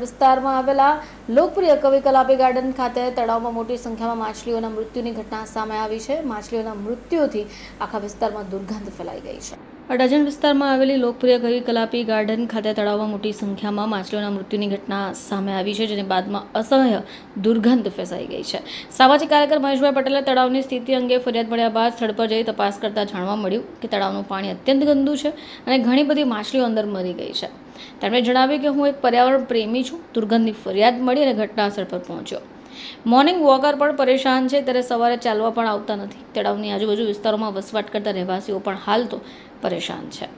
વિસ્તારમાં આવેલા લોકપ્રિય કવિ કલાપી ગાર્ડન ખાતે તળાવમાં મોટી સંખ્યામાં માછલીઓના મૃત્યુની ઘટના સામે આવી છે. માછલીઓના મૃત્યુથી આખા વિસ્તારમાં દુર્ગંધ ફેલાઈ ગઈ છે. અડાજણ વિસ્તારમાં આવેલી લોકપ્રિય કવિ કલાપી ગાર્ડન ખાતે તળાવમાં મોટી સંખ્યામાં માછલીઓના મૃત્યુની ઘટના સામે આવી છે, જેની બાદમાં અસહ્ય દુર્ગંધ ફેસાઈ ગઈ છે. સામાજિક કાર્યકર મહેશભાઈ પટેલે તળાવની સ્થિતિ અંગે ફરિયાદ મળ્યા બાદ સ્થળ પર જઈ તપાસ કરતા જાણવા મળ્યું કે તળાવનું પાણી અત્યંત ગંદુ છે અને ઘણી બધી માછલીઓ અંદર મરી ગઈ છે. તેમણે જણાવ્યું કે હું એક પર્યાવરણ પ્રેમી છું, દુર્ગંધની ફરિયાદ મળી અને ઘટનાસ્થળ પર પહોંચ્યો. મોર્નિંગ વોકર પણ પરેશાન છે, ત્યારે સવારે ચાલવા પણ આવતા નથી. તળાવની આજુબાજુ વિસ્તારોમાં વસવાટ કરતા રહેવાસીઓ પણ હાલ તો પરેશાન છે.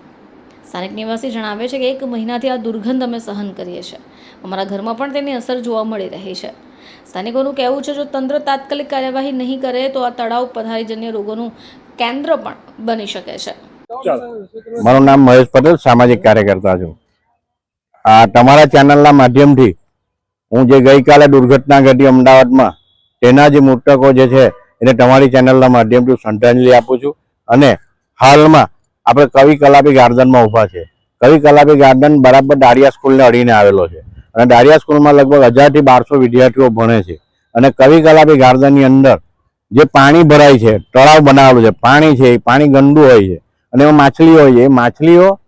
સ્થાનિક નિવાસી જણાવે છે કે એક મહિનાથી આ દુર્ગંધ અમે સહન કરીએ છીએ. અમારા ઘરમાં પણ તેની અસર જોવા મળી રહી છે. સ્થાનિકોનું કહેવું છે, જો તંત્ર તાત્કાલિક કાર્યવાહી નહીં કરે, તો આ તળાવ પથારીજન્ય રોગોનું કેન્દ્ર પણ બની શકે છે. મારું નામ મહેશ પટેલ, સામાજિક કાર્યકર્તા છું. તમારા ચેનલના માધ્યમથી હું જે ગઈકાલે દુર્ઘટના ઘટી અમદાવાદમાં, તેના જે મૃતકો જે છે, એને તમારી ચેનલના માધ્યમથી શ્રદ્ધાંજલિ આપું છું. અને હાલમાં આપણે કવિ કલાપી ગાર્ડનમાં ઊભા છે. કવિ કલાપી ગાર્ડન બરાબર દારિયા સ્કૂલને અડીને આવેલો છે. અને દારિયા સ્કૂલમાં લગભગ હજારથી બારસો વિદ્યાર્થીઓ ભણે છે. અને કવિ કલાપી ગાર્ડનની અંદર જે પાણી ભરાય છે, તળાવ બનાવેલું છે, પાણી છે, એ પાણી ગંદુ હોય છે. અને એમાં માછલીઓ હોય છે. એ માછલીઓ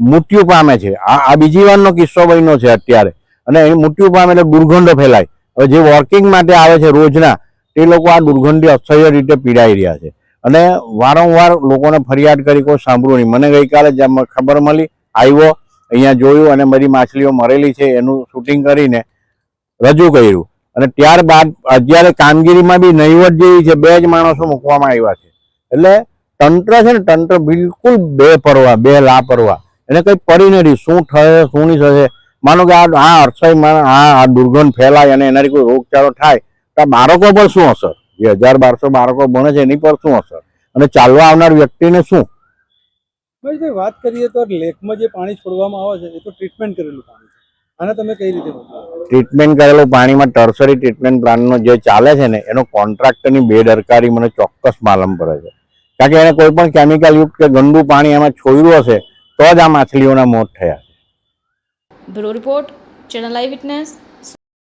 મૃત્યુ પામે છે. આ બીજી વારનો કિસ્સો બન્યો છે અત્યારે. અને એ મૃત્યુ પામે એટલે દુર્ગંધ ફેલાય. હવે જે વોકિંગ માટે આવે છે રોજના, તે લોકો આ દુર્ગંધથી અસહ્ય રીતે પીડાઈ રહ્યા છે. અને વારંવાર લોકોને ફરિયાદ કરી કોઈ સાંભળ્યું નહીં. મને ગઈકાલે જેમ ખબર મળી, આવ્યો, અહીંયા જોયું અને બધી માછલીઓ મરેલી છે, એનું શૂટિંગ કરીને રજૂ કર્યું. અને ત્યારબાદ અત્યારે કામગીરીમાં બી નહીવત જેવી છે, બે જ માણસો મૂકવામાં આવ્યા છે. એટલે તંત્ર છે ને, તંત્ર બિલકુલ બે પરવા બે લાપરવા એને કંઈ પડી નથી. શું થશે શું નહીં થશે? માનો કે આ આ અરસાઈમાં આ આ દુર્ગંધ ફેલાય અને એનાથી કોઈ રોગચાળો થાય તો બાળકો પર શું અસર? જે હજાર બારસો બાળકો ભણે છે એની પર શું અસર? અને ચાલવા આવનાર વ્યક્તિને શું? ભાઈ વાત કરીએ તો લેકમાં જે પાણી છોડવામાં આવે છે એ તો ટ્રીટમેન્ટ કરેલું પાણી છે. આને તમે કઈ રીતે ટ્રીટમેન્ટ કરેલું પાણીમાં ટર્સરી ટ્રીટમેન્ટ પ્લાન્ટનો જે ચાલે છે ને એનો કોન્ટ્રાક્ટરની બેદરકારી મને ચોક્કસ માલમ પડે છે કારણ કે એને કોઈ પણ કેમિકલ યુક્ત કે ગંદુ પાણી એમાં છોડ્યું હશે તો જ આ માછલીઓના મોત થયા બ્યુરો રિપોર્ટ ચેનલ આઈ વિટનેસ.